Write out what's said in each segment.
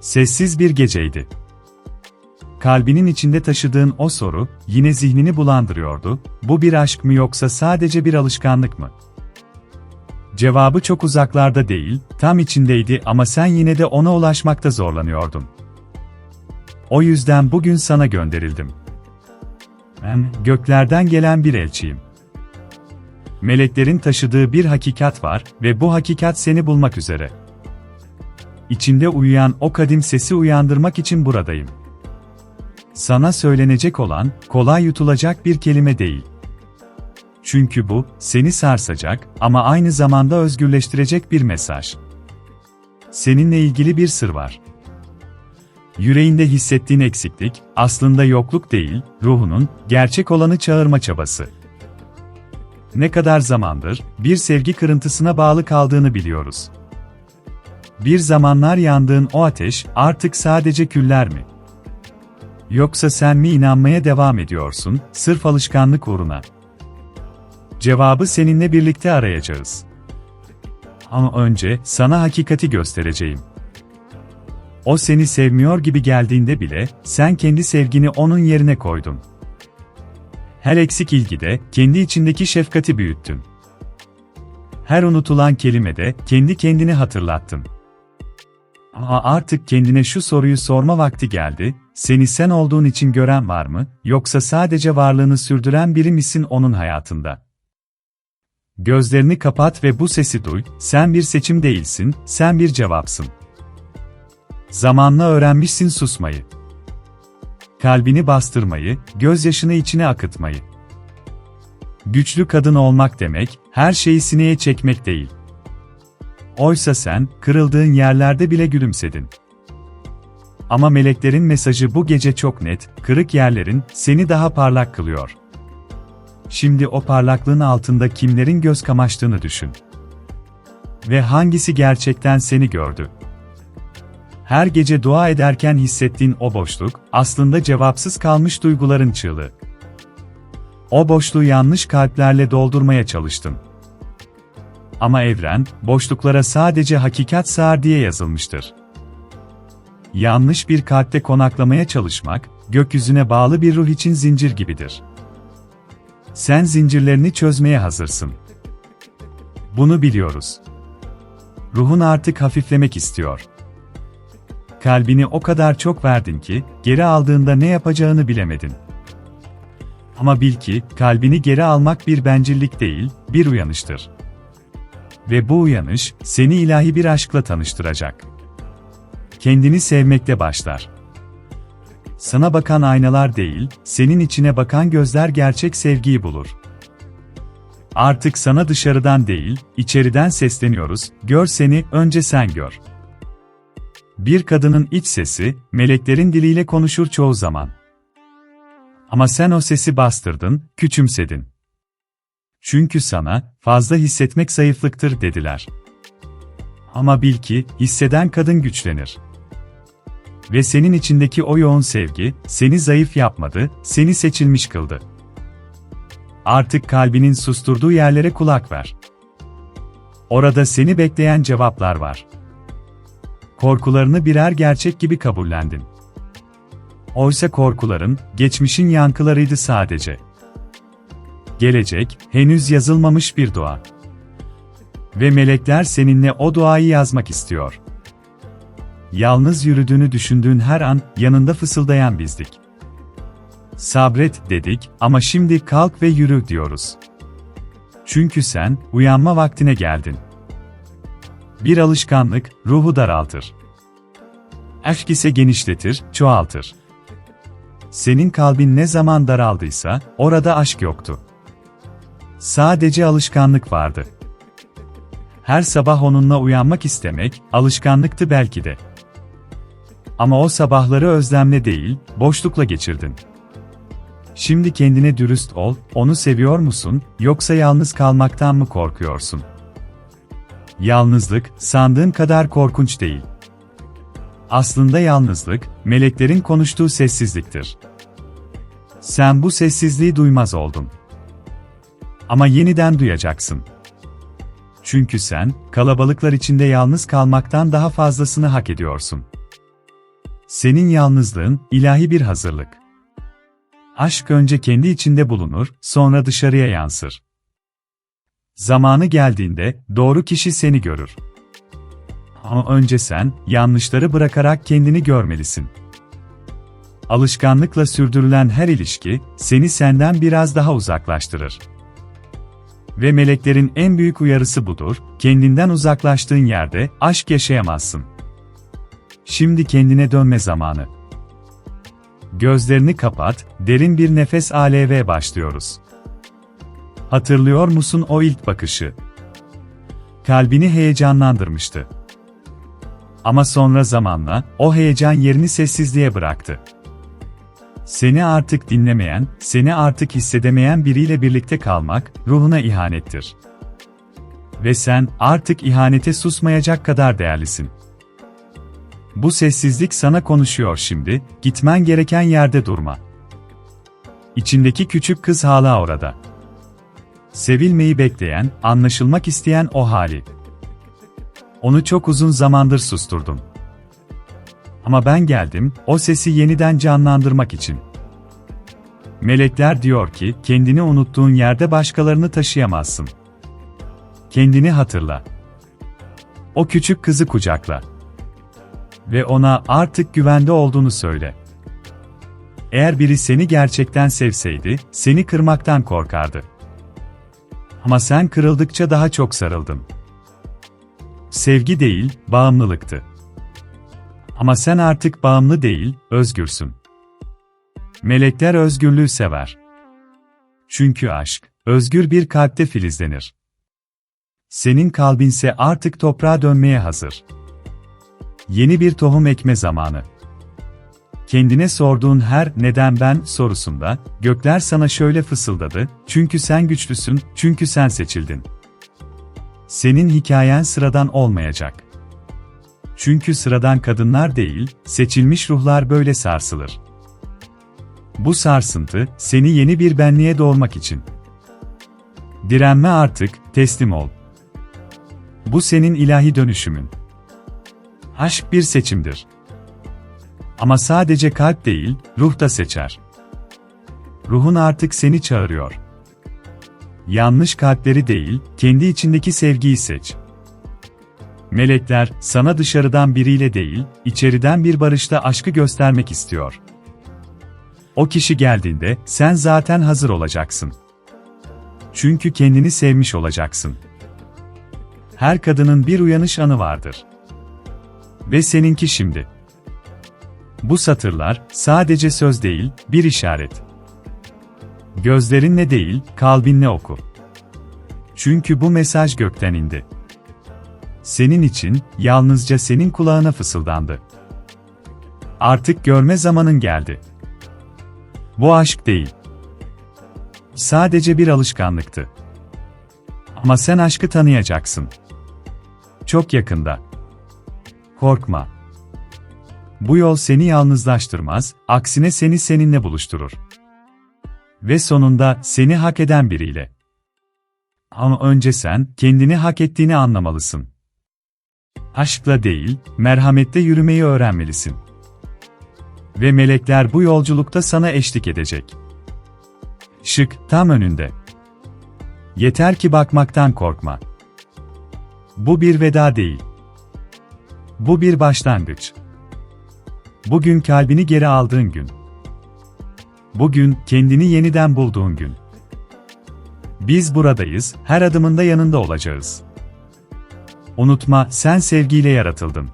Sessiz bir geceydi. Kalbinin içinde taşıdığın o soru, yine zihnini bulandırıyordu, bu bir aşk mı yoksa sadece bir alışkanlık mı? Cevabı çok uzaklarda değil, tam içindeydi ama sen yine de ona ulaşmakta zorlanıyordun. O yüzden bugün sana gönderildim. Ben, göklerden gelen bir elçiyim. Meleklerin taşıdığı bir hakikat var ve bu hakikat seni bulmak üzere. İçinde uyuyan o kadim sesi uyandırmak için buradayım. Sana söylenecek olan, kolay yutulacak bir kelime değil. Çünkü bu, seni sarsacak ama aynı zamanda özgürleştirecek bir mesaj. Seninle ilgili bir sır var. Yüreğinde hissettiğin eksiklik, aslında yokluk değil, ruhunun, gerçek olanı çağırma çabası. Ne kadar zamandır, bir sevgi kırıntısına bağlı kaldığını biliyoruz. Bir zamanlar yandığın o ateş, artık sadece küller mi? Yoksa sen mi inanmaya devam ediyorsun, sırf alışkanlık uğruna? Cevabı seninle birlikte arayacağız. Ama önce sana hakikati göstereceğim. O seni sevmiyor gibi geldiğinde bile sen kendi sevgini onun yerine koydun. Her eksik ilgide kendi içindeki şefkati büyüttün. Her unutulan kelimede kendi kendini hatırlattın. Ama artık kendine şu soruyu sorma vakti geldi, seni sen olduğun için gören var mı, yoksa sadece varlığını sürdüren biri misin onun hayatında? Gözlerini kapat ve bu sesi duy, sen bir seçim değilsin, sen bir cevapsın. Zamanla öğrenmişsin susmayı. Kalbini bastırmayı, gözyaşını içine akıtmayı. Güçlü kadın olmak demek, her şeyi sineye çekmek değil. Oysa sen, kırıldığın yerlerde bile gülümsedin. Ama meleklerin mesajı bu gece çok net, kırık yerlerin, seni daha parlak kılıyor. Şimdi o parlaklığın altında kimlerin göz kamaştığını düşün. Ve hangisi gerçekten seni gördü? Her gece dua ederken hissettiğin o boşluk, aslında cevapsız kalmış duyguların çığlığı. O boşluğu yanlış kalplerle doldurmaya çalıştın. Ama evren, boşluklara sadece hakikat sığar diye yazılmıştır. Yanlış bir kalpte konaklamaya çalışmak, gökyüzüne bağlı bir ruh için zincir gibidir. Sen zincirlerini çözmeye hazırsın. Bunu biliyoruz. Ruhun artık hafiflemek istiyor. Kalbini o kadar çok verdin ki, geri aldığında ne yapacağını bilemedin. Ama bil ki, kalbini geri almak bir bencillik değil, bir uyanıştır. Ve bu uyanış, seni ilahi bir aşkla tanıştıracak. Kendini sevmekle başlar. Sana bakan aynalar değil, senin içine bakan gözler gerçek sevgiyi bulur. Artık sana dışarıdan değil, içeriden sesleniyoruz, gör seni, önce sen gör. Bir kadının iç sesi, meleklerin diliyle konuşur çoğu zaman. Ama sen o sesi bastırdın, küçümsedin. Çünkü sana, fazla hissetmek zayıflıktır dediler. Ama bil ki, hisseden kadın güçlenir. Ve senin içindeki o yoğun sevgi, seni zayıf yapmadı, seni seçilmiş kıldı. Artık kalbinin susturduğu yerlere kulak ver. Orada seni bekleyen cevaplar var. Korkularını birer gerçek gibi kabullendin. Oysa korkuların, geçmişin yankılarıydı sadece. Gelecek, henüz yazılmamış bir dua. Ve melekler seninle o duayı yazmak istiyor. Yalnız yürüdüğünü düşündüğün her an, yanında fısıldayan bizdik. Sabret dedik ama şimdi kalk ve yürü diyoruz. Çünkü sen, uyanma vaktine geldin. Bir alışkanlık, ruhu daraltır. Aşk ise genişletir, çoğaltır. Senin kalbin ne zaman daraldıysa, orada aşk yoktu. Sadece alışkanlık vardı. Her sabah onunla uyanmak istemek, alışkanlıktı belki de. Ama o sabahları özlemle değil, boşlukla geçirdin. Şimdi kendine dürüst ol, onu seviyor musun, yoksa yalnız kalmaktan mı korkuyorsun? Yalnızlık, sandığın kadar korkunç değil. Aslında yalnızlık, meleklerin konuştuğu sessizliktir. Sen bu sessizliği duymaz oldun. Ama yeniden duyacaksın. Çünkü sen, kalabalıklar içinde yalnız kalmaktan daha fazlasını hak ediyorsun. Senin yalnızlığın, ilahi bir hazırlık. Aşk önce kendi içinde bulunur, sonra dışarıya yansır. Zamanı geldiğinde, doğru kişi seni görür. Ama önce sen, yanlışları bırakarak kendini görmelisin. Alışkanlıkla sürdürülen her ilişki, seni senden biraz daha uzaklaştırır. Ve meleklerin en büyük uyarısı budur, kendinden uzaklaştığın yerde, aşk yaşayamazsın. Şimdi kendine dönme zamanı. Gözlerini kapat, derin bir nefes ALV başlıyoruz. Hatırlıyor musun o ilk bakışı? Kalbini heyecanlandırmıştı. Ama sonra zamanla, o heyecan yerini sessizliğe bıraktı. Seni artık dinlemeyen, seni artık hissedemeyen biriyle birlikte kalmak, ruhuna ihanettir. Ve sen, artık ihanete susmayacak kadar değerlisin. Bu sessizlik sana konuşuyor şimdi, gitmen gereken yerde durma. İçindeki küçük kız hala orada. Sevilmeyi bekleyen, anlaşılmak isteyen o hali. Onu çok uzun zamandır susturdum. Ama ben geldim, o sesi yeniden canlandırmak için. Melekler diyor ki, kendini unuttuğun yerde başkalarını taşıyamazsın. Kendini hatırla. O küçük kızı kucakla. Ve ona artık güvende olduğunu söyle. Eğer biri seni gerçekten sevseydi, seni kırmaktan korkardı. Ama sen kırıldıkça daha çok sarıldın. Sevgi değil, bağımlılıktı. Ama sen artık bağımlı değil, özgürsün. Melekler özgürlüğü sever. Çünkü aşk, özgür bir kalpte filizlenir. Senin kalbinse artık toprağa dönmeye hazır. Yeni bir tohum ekme zamanı. Kendine sorduğun her neden ben sorusunda, gökler sana şöyle fısıldadı, çünkü sen güçlüsün, çünkü sen seçildin. Senin hikayen sıradan olmayacak. Çünkü sıradan kadınlar değil, seçilmiş ruhlar böyle sarsılır. Bu sarsıntı, seni yeni bir benliğe doğurmak için. Direnme artık, teslim ol. Bu senin ilahi dönüşümün. Aşk bir seçimdir. Ama sadece kalp değil, ruh da seçer. Ruhun artık seni çağırıyor. Yanlış kalpleri değil, kendi içindeki sevgiyi seç. Melekler, sana dışarıdan biriyle değil, içeriden bir barışta aşkı göstermek istiyor. O kişi geldiğinde, sen zaten hazır olacaksın. Çünkü kendini sevmiş olacaksın. Her kadının bir uyanış anı vardır. Ve seninki şimdi. Bu satırlar, sadece söz değil, bir işaret. Gözlerinle değil, kalbinle oku. Çünkü bu mesaj gökten indi. Senin için, yalnızca senin kulağına fısıldandı. Artık görme zamanın geldi. Bu aşk değil. Sadece bir alışkanlıktı. Ama sen aşkı tanıyacaksın. Çok yakında. Korkma. Bu yol seni yalnızlaştırmaz, aksine seni seninle buluşturur. Ve sonunda seni hak eden biriyle. Ama önce sen kendini hak ettiğini anlamalısın. Aşkla değil, merhametle yürümeyi öğrenmelisin. Ve melekler bu yolculukta sana eşlik edecek. Şık, tam önünde. Yeter ki bakmaktan korkma. Bu bir veda değil. Bu bir başlangıç. Bugün kalbini geri aldığın gün. Bugün kendini yeniden bulduğun gün. Biz buradayız, her adımında yanında olacağız. Unutma, sen sevgiyle yaratıldın.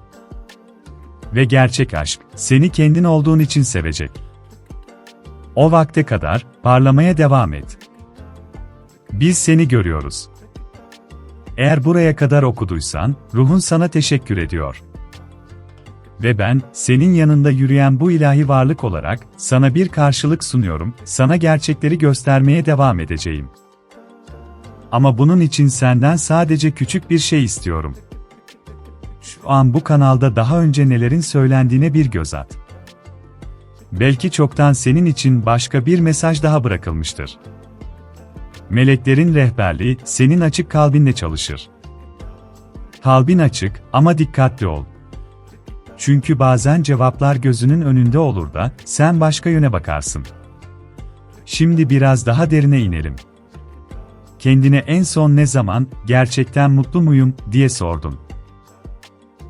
Ve gerçek aşk, seni kendin olduğun için sevecek. O vakte kadar, parlamaya devam et. Biz seni görüyoruz. Eğer buraya kadar okuduysan, ruhun sana teşekkür ediyor. Ve ben, senin yanında yürüyen bu ilahi varlık olarak, sana bir karşılık sunuyorum, sana gerçekleri göstermeye devam edeceğim. Ama bunun için senden sadece küçük bir şey istiyorum. Şu an bu kanalda daha önce nelerin söylendiğine bir göz at. Belki çoktan senin için başka bir mesaj daha bırakılmıştır. Meleklerin rehberliği senin açık kalbinle çalışır. Kalbin açık ama dikkatli ol. Çünkü bazen cevaplar gözünün önünde olur da sen başka yöne bakarsın. Şimdi biraz daha derine inelim. Kendine en son ne zaman gerçekten mutlu muyum diye sordun.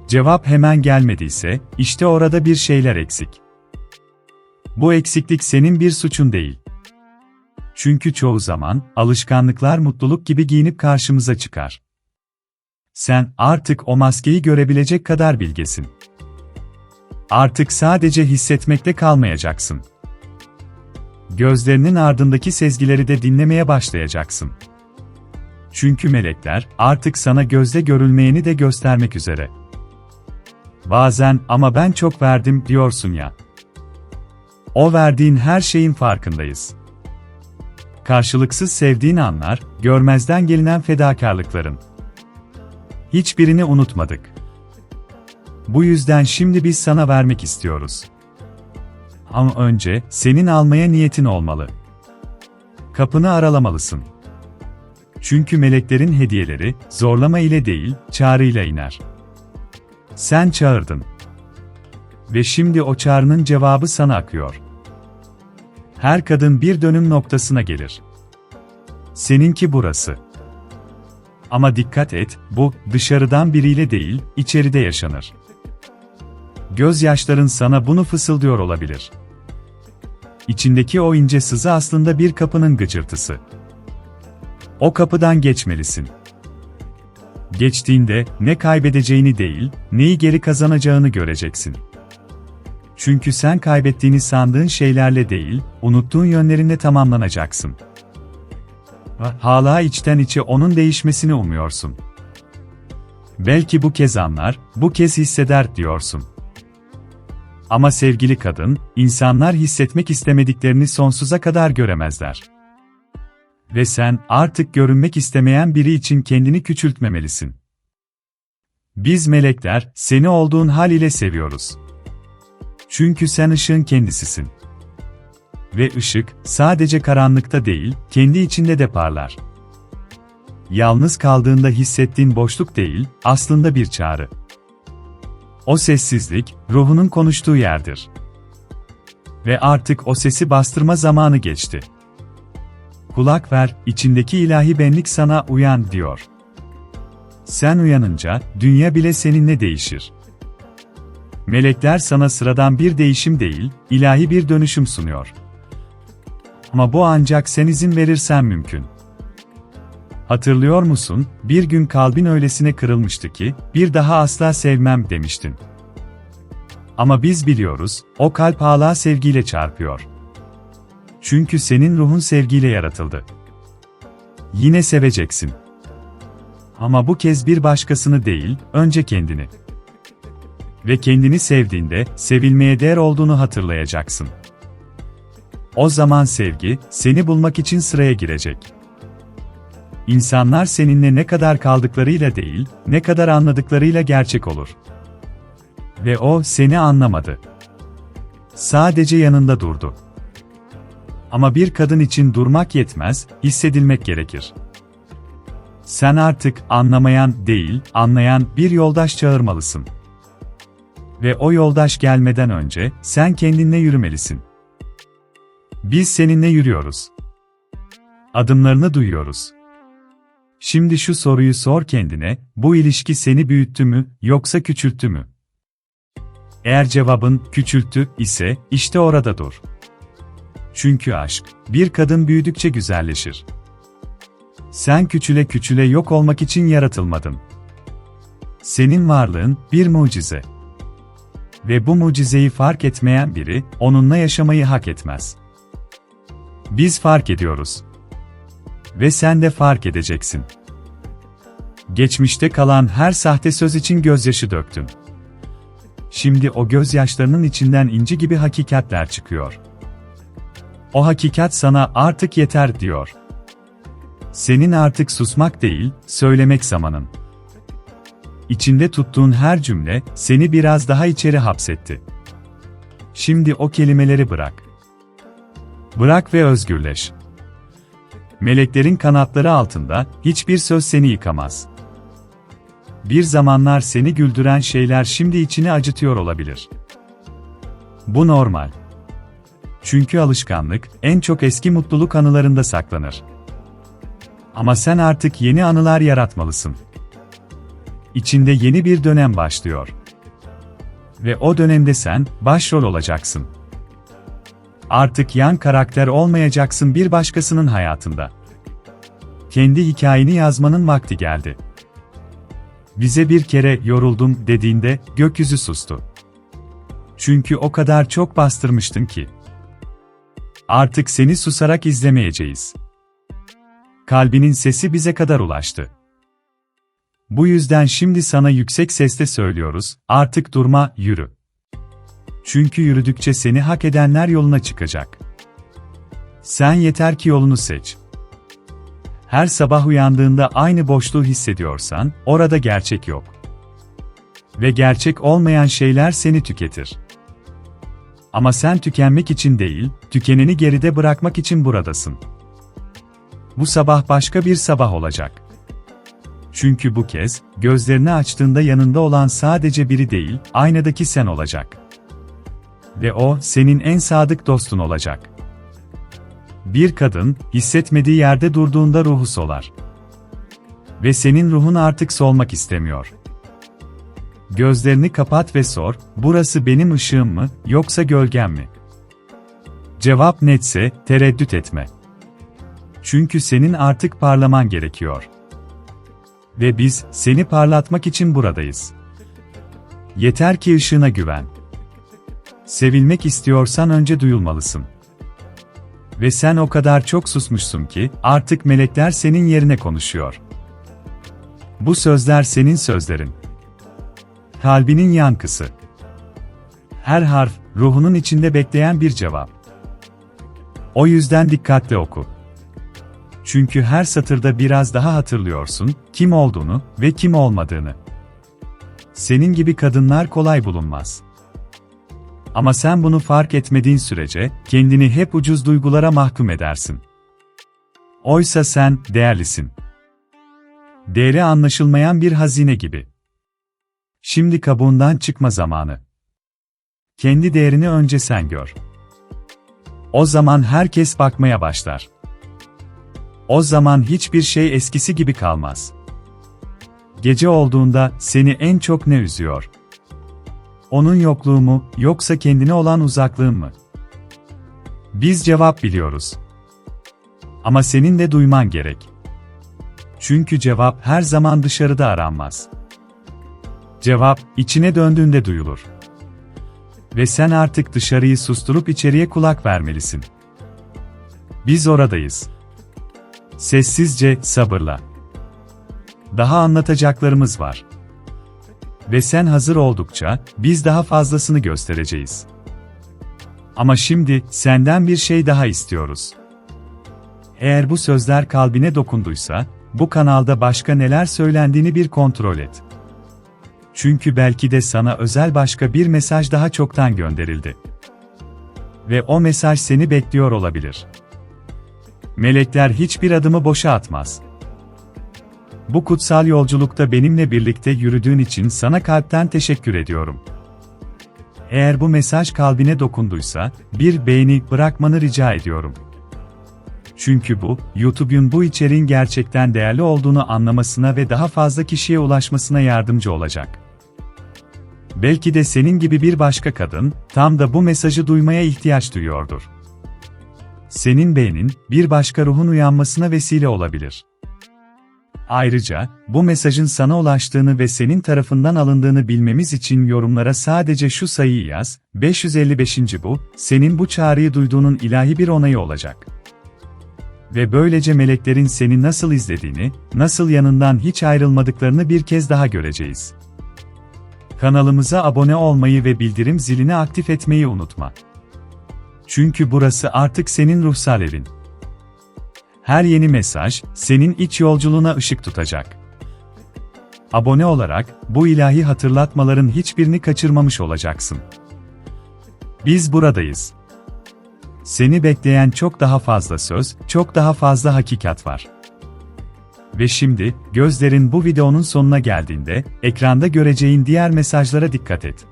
Cevap hemen gelmediyse işte orada bir şeyler eksik. Bu eksiklik senin bir suçun değil. Çünkü çoğu zaman alışkanlıklar mutluluk gibi giyinip karşımıza çıkar. Sen artık o maskeyi görebilecek kadar bilgesin. Artık sadece hissetmekte kalmayacaksın. Gözlerinin ardındaki sezgileri de dinlemeye başlayacaksın. Çünkü melekler artık sana gözle görülmeyeni de göstermek üzere. Bazen ama ben çok verdim diyorsun ya. O verdiğin her şeyin farkındayız. Karşılıksız sevdiğin anlar, görmezden gelinen fedakarlıkların. Hiçbirini unutmadık. Bu yüzden şimdi biz sana vermek istiyoruz. Ama önce senin almaya niyetin olmalı. Kapını aralamalısın. Çünkü meleklerin hediyeleri zorlama ile değil, çağrıyla iner. Sen çağırdın. Ve şimdi o çağrının cevabı sana akıyor. Her kadın bir dönüm noktasına gelir. Seninki burası. Ama dikkat et, bu dışarıdan biriyle değil, içeride yaşanır. Gözyaşların sana bunu fısıldıyor olabilir. İçindeki o ince sızı aslında bir kapının gıcırtısı. O kapıdan geçmelisin. Geçtiğinde ne kaybedeceğini değil, neyi geri kazanacağını göreceksin. Çünkü sen kaybettiğini sandığın şeylerle değil, unuttuğun yönlerinle tamamlanacaksın. Hala içten içe onun değişmesini umuyorsun. Belki bu kez anlar, bu kez hisseder diyorsun. Ama sevgili kadın, insanlar hissetmek istemediklerini sonsuza kadar göremezler. Ve sen artık görünmek istemeyen biri için kendini küçültmemelisin. Biz melekler seni olduğun hal ile seviyoruz. Çünkü sen ışığın kendisisin. Ve ışık sadece karanlıkta değil, kendi içinde de parlar. Yalnız kaldığında hissettiğin boşluk değil, aslında bir çağrı. O sessizlik, ruhunun konuştuğu yerdir. Ve artık o sesi bastırma zamanı geçti. Kulak ver, içindeki ilahi benlik sana uyan diyor. Sen uyanınca, dünya bile seninle değişir. Melekler sana sıradan bir değişim değil, ilahi bir dönüşüm sunuyor. Ama bu ancak sen izin verirsen mümkün. Hatırlıyor musun, bir gün kalbin öylesine kırılmıştı ki, bir daha asla sevmem demiştin. Ama biz biliyoruz, o kalp hala sevgiyle çarpıyor. Çünkü senin ruhun sevgiyle yaratıldı. Yine seveceksin. Ama bu kez bir başkasını değil, önce kendini. Ve kendini sevdiğinde, sevilmeye değer olduğunu hatırlayacaksın. O zaman sevgi, seni bulmak için sıraya girecek. İnsanlar seninle ne kadar kaldıklarıyla değil, ne kadar anladıklarıyla gerçek olur. Ve o seni anlamadı. Sadece yanında durdu. Ama bir kadın için durmak yetmez, hissedilmek gerekir. Sen artık anlamayan değil, anlayan bir yoldaş çağırmalısın. Ve o yoldaş gelmeden önce sen kendinle yürümelisin. Biz seninle yürüyoruz. Adımlarını duyuyoruz. Şimdi şu soruyu sor kendine, bu ilişki seni büyüttü mü, yoksa küçülttü mü? Eğer cevabın küçülttü ise, işte orada dur. Çünkü aşk, bir kadın büyüdükçe güzelleşir. Sen küçüle küçüle yok olmak için yaratılmadın. Senin varlığın bir mucize. Ve bu mucizeyi fark etmeyen biri, onunla yaşamayı hak etmez. Biz fark ediyoruz. Ve sen de fark edeceksin. Geçmişte kalan her sahte söz için gözyaşı döktün. Şimdi o gözyaşlarının içinden inci gibi hakikatler çıkıyor. O hakikat sana artık yeter diyor. Senin artık susmak değil, söylemek zamanın. İçinde tuttuğun her cümle seni biraz daha içeri hapsetti. Şimdi o kelimeleri bırak. Bırak ve özgürleş. Meleklerin kanatları altında hiçbir söz seni yıkamaz. bir zamanlar seni güldüren şeyler şimdi içini acıtıyor olabilir. Bu normal. Çünkü alışkanlık, en çok eski mutluluk anılarında saklanır. Ama sen artık yeni anılar yaratmalısın. İçinde yeni bir dönem başlıyor. Ve o dönemde sen, başrol olacaksın. Artık yan karakter olmayacaksın bir başkasının hayatında. Kendi hikayeni yazmanın vakti geldi. Bize bir kere yoruldum dediğinde gökyüzü sustu. Çünkü o kadar çok bastırmıştın ki. Artık seni susarak izlemeyeceğiz. Kalbinin sesi bize kadar ulaştı. Bu yüzden şimdi sana yüksek sesle söylüyoruz, artık durma, yürü. Çünkü yürüdükçe seni hak edenler yoluna çıkacak. Sen yeter ki yolunu seç. Her sabah uyandığında aynı boşluğu hissediyorsan, orada gerçek yok. Ve gerçek olmayan şeyler seni tüketir. Ama sen tükenmek için değil, tükeneni geride bırakmak için buradasın. Bu sabah başka bir sabah olacak. Çünkü bu kez, gözlerini açtığında yanında olan sadece biri değil, aynadaki sen olacak. Ve o, senin en sadık dostun olacak. Bir kadın, hissetmediği yerde durduğunda ruhu solar. Ve senin ruhun artık solmak istemiyor. Gözlerini kapat ve sor, burası benim ışığım mı, yoksa gölgem mi? Cevap netse, tereddüt etme. Çünkü senin artık parlaman gerekiyor. Ve biz, seni parlatmak için buradayız. Yeter ki ışığına güven. Sevilmek istiyorsan önce duyulmalısın. Ve sen o kadar çok susmuşsun ki, artık melekler senin yerine konuşuyor. Bu sözler senin sözlerin. Kalbinin yankısı. Her harf, ruhunun içinde bekleyen bir cevap. O yüzden dikkatli oku. Çünkü her satırda biraz daha hatırlıyorsun, kim olduğunu ve kim olmadığını. Senin gibi kadınlar kolay bulunmaz. Ama sen bunu fark etmediğin sürece, kendini hep ucuz duygulara mahkum edersin. Oysa sen, değerlisin. Değeri anlaşılmayan bir hazine gibi. Şimdi kabuğundan çıkma zamanı. Kendi değerini önce sen gör. O zaman herkes bakmaya başlar. O zaman hiçbir şey eskisi gibi kalmaz. Gece olduğunda seni en çok ne üzüyor? Onun yokluğu mu, yoksa kendine olan uzaklığın mı? Biz cevap biliyoruz. Ama senin de duyman gerek. Çünkü cevap her zaman dışarıda aranmaz. Cevap, içine döndüğünde duyulur. Ve sen artık dışarıyı susturup içeriye kulak vermelisin. Biz oradayız. Sessizce, sabırla. Daha anlatacaklarımız var. Ve sen hazır oldukça, biz daha fazlasını göstereceğiz. Ama şimdi, senden bir şey daha istiyoruz. Eğer bu sözler kalbine dokunduysa, bu kanalda başka neler söylendiğini bir kontrol et. Çünkü belki de sana özel başka bir mesaj daha çoktan gönderildi. Ve o mesaj seni bekliyor olabilir. Melekler hiçbir adımı boşa atmaz. Bu kutsal yolculukta benimle birlikte yürüdüğün için sana kalpten teşekkür ediyorum. Eğer bu mesaj kalbine dokunduysa, bir beğeni bırakmanı rica ediyorum. Çünkü bu, YouTube'un bu içeriğin gerçekten değerli olduğunu anlamasına ve daha fazla kişiye ulaşmasına yardımcı olacak. Belki de senin gibi bir başka kadın, tam da bu mesajı duymaya ihtiyaç duyuyordur. Senin beğenin, bir başka ruhun uyanmasına vesile olabilir. Ayrıca, bu mesajın sana ulaştığını ve senin tarafından alındığını bilmemiz için yorumlara sadece şu sayıyı yaz, 555. bu, senin bu çağrıyı duyduğunun ilahi bir onayı olacak. Ve böylece meleklerin seni nasıl izlediğini, nasıl yanından hiç ayrılmadıklarını bir kez daha göreceğiz. Kanalımıza abone olmayı ve bildirim zilini aktif etmeyi unutma. Çünkü burası artık senin ruhsal evin. Her yeni mesaj, senin iç yolculuğuna ışık tutacak. Abone olarak, bu ilahi hatırlatmaların hiçbirini kaçırmamış olacaksın. Biz buradayız. Seni bekleyen çok daha fazla söz, çok daha fazla hakikat var. Ve şimdi, gözlerin bu videonun sonuna geldiğinde, ekranda göreceğin diğer mesajlara dikkat et.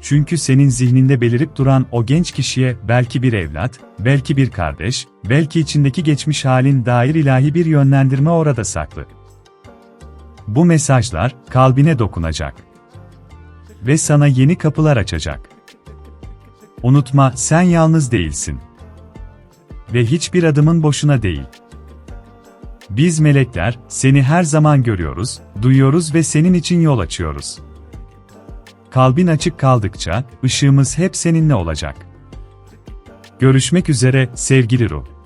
Çünkü senin zihninde belirip duran o genç kişiye belki bir evlat, belki bir kardeş, belki içindeki geçmiş halin dair ilahi bir yönlendirme orada saklı. Bu mesajlar kalbine dokunacak ve sana yeni kapılar açacak. Unutma, sen yalnız değilsin. Ve hiçbir adımın boşuna değil. Biz melekler seni her zaman görüyoruz, duyuyoruz ve senin için yol açıyoruz. Kalbin açık kaldıkça ışığımız hep seninle olacak. Görüşmek üzere sevgili ruh.